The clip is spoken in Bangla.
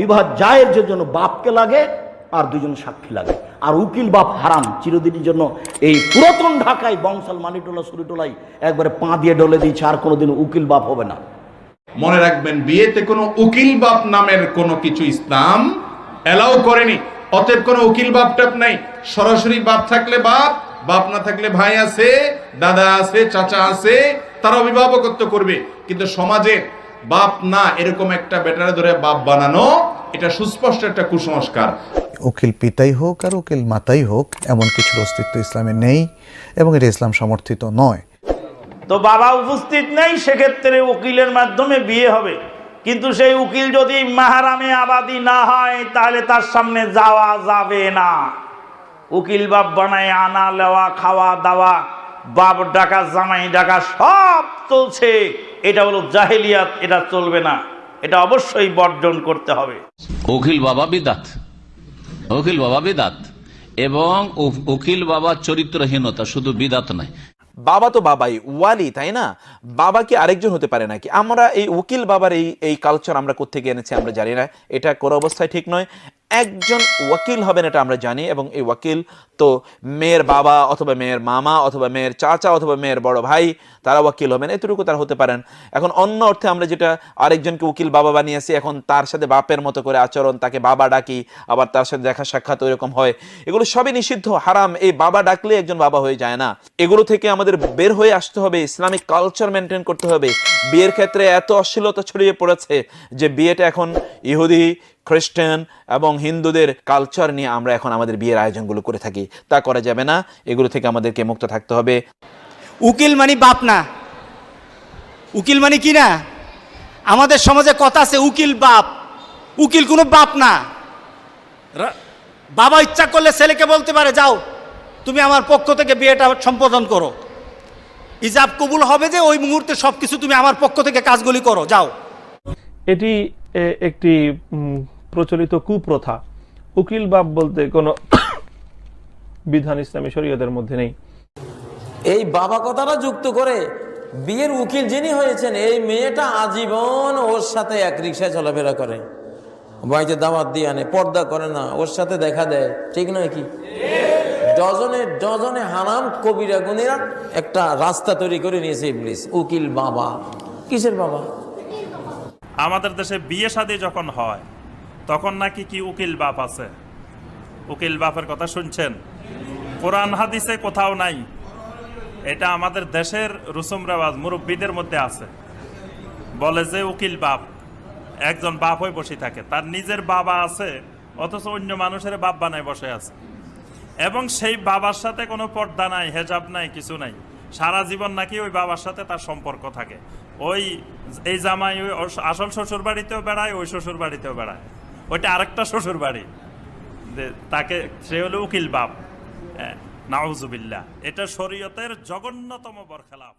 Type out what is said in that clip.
বিবাহ জায়ের জন্য বাপকে লাগে আর দুজন সাক্ষী লাগে। আর উকিল বাপ হারাম, চিরদিনের জন্য এই পুরাতন ঢাকায় বংশাল মানিটোলা সুরিটোলাই একবারে পা দিয়ে ডলে দিয়েছে, আর কোনোদিন উকিল বাপ হবে না। মনে রাখবেন, বিয়েতে কোনো উকিল বাপ নামের কোনো কিছু ইসলাম এলাও করেনি। অতএব কোনো উকিল বাপ টাপ নাই। সরাসরি বাপ থাকলে বাপ বাপ না থাকলে ভাই আছে, দাদা আছে, চাচা আছে তারা অভিভাবকত্ব করবে। কিন্তু সমাজে বাপ না এরকম একটা বেটারে ধরে বাপ বানানো এটা সুস্পষ্ট একটা কুসংস্কার। উকিল পিতাই হোক আর উকিল মাতাই হোক এমন কিছুর অস্তিত্ব ইসলামে নেই এবং এটা ইসলাম সমর্থিত নয়। তো বাবা উপস্থিত নেই সেক্ষেত্রে উকিলের মাধ্যমে বিয়ে হবে। কিন্তু সেই উকিল যদি মাহারামে আবাদি না হয় তাহলে তার সামনে যাওয়া যাবে না। উকিল বাপ বানায় আনা লেওয়া খাওয়া দাওয়া বাপ ডাকা জামাই ডাকা সব চলছে। এটা হলো জাহেলিয়াত এটা চলবে না। এটা অবশ্যই বর্জন করতে হবে। উকিল বাবা বিদাত। উকিল বাবা বিদাত। এবং উকিল বাবা চরিত্রহীনতা শুধু বিদাত নয়। বাবা তো বাবাই ওয়ালি তাই না? বাবা কি আরেকজন হতে পারে নাকি? আমরা এই উকিল বাবার এই এই কালচার আমরা কোথেকে এনেছি আমরা জানি না। এটা কোনো অবস্থায় ঠিক নয়। একজন ওয়াকিল হবেন এটা আমরা জানি, এবং এই ওয়াকিল তো মেয়ের বাবা অথবা মেয়ের মামা অথবা মেয়ের চাচা অথবা মেয়ের বড় ভাই, তারা ওয়াকিল হবেন, এতটুকু তারা হতে পারেন। এখন অন্য অর্থে আমরা যেটা আরেকজনকে উকিল বাবা বানিয়েছি, এখন তার সাথে বাপের মতো করে আচরণ, তাকে বাবা ডাকি, আবার তার সাথে দেখা সাক্ষাৎ ওইরকম হয়, এগুলো সবই নিষিদ্ধ, হারাম, এই বাবা ডাকলে একজন বাবা হয়ে যায় না। এগুলো থেকে আমাদের বের হয়ে আসতে হবে, ইসলামিক কালচার মেনটেন করতে হবে। বিয়ের ক্ষেত্রে এত অশ্লীলতা ছড়িয়ে পড়েছে যে বিয়েটা এখন ইহুদি খ্রিস্টান এবং হিন্দুদের কালচার নিয়ে আমরা এখন আমাদের বিয়ের আয়োজনগুলো করে থাকি। তা করা যাবে না এগুলো থেকে আমাদেরকে মুক্ত থাকতে হবে। উকিল মানে বাপ না। উকিল মানে কি না? আমাদের সমাজে কথা আছে উকিল বাপ। উকিল কোনো বাপ না। বাবা ইচ্ছা করলে ছেলেকে বলতে পারে যাও তুমি আমার পক্ষ থেকে বিয়েটা সম্পাদন করো। ইজাব কবুল হবে যে ওই মুহূর্তে সব কিছু তুমি আমার পক্ষ থেকে কাজগুলি করো যাও। এটি একটি প্রচলিত কুপ্রথা। উকিল বাপ বলতে কোনো বিধান ইসলামী শরীয়তের মধ্যে নেই। এই বাবা কথাটা যুক্ত করে বিয়ের উকিল যিনি হয়েছেন, এই মেয়েটা আজীবন ওর সাথে এক রিক্সায় চলাফেরা করে। বাড়িতে দাওয়াত দিয়ে আনে, পর্দা করে না, ওর সাথে দেখা দেয়। ঠিক নয় কি? ডজনে ডজনে হারাম কবিরা গুণীরা একটা রাস্তা তৈরি করে নিয়েছে ইবলিস, উকিল বাবা। কিসের বাবা? আমাদের দেশে বিয়ে শাদী যখন হয়, তখন নাকি কি উকিল বাপ আছে? উকিল বাপের কথা শুনছেন? কোরআন হাদিসে কোথাও নাই। এটা আমাদের দেশের রুসুম রেওয়াজ, মুরব্বীদের মধ্যে আছে। বলে যে উকিল বাপ, একজন বাপ হয়ে বসে থাকে। তার নিজের বাবা আছে, অথচ অন্য মানুষের বাপ বানায় বসে আছে। এবং সেই বাবার সাথে কোনো পর্দা নাই, হেজাব নাই, কিছু নাই। সারা জীবন নাকি ওই বাবার সাথে তার সম্পর্ক থাকে। ওই এই জামাই ওই আসল শ্বশুর বাড়িতেও বেড়ায়, ওই শ্বশুর বাড়িতেও বেড়ায়। ওইটা আরেকটা শ্বশুর বাড়ি তাকে, সে হলো উকিল বাপ। নাউজুবিল্লা এটা শরীয়তের জঘন্যতম বরখেলাপ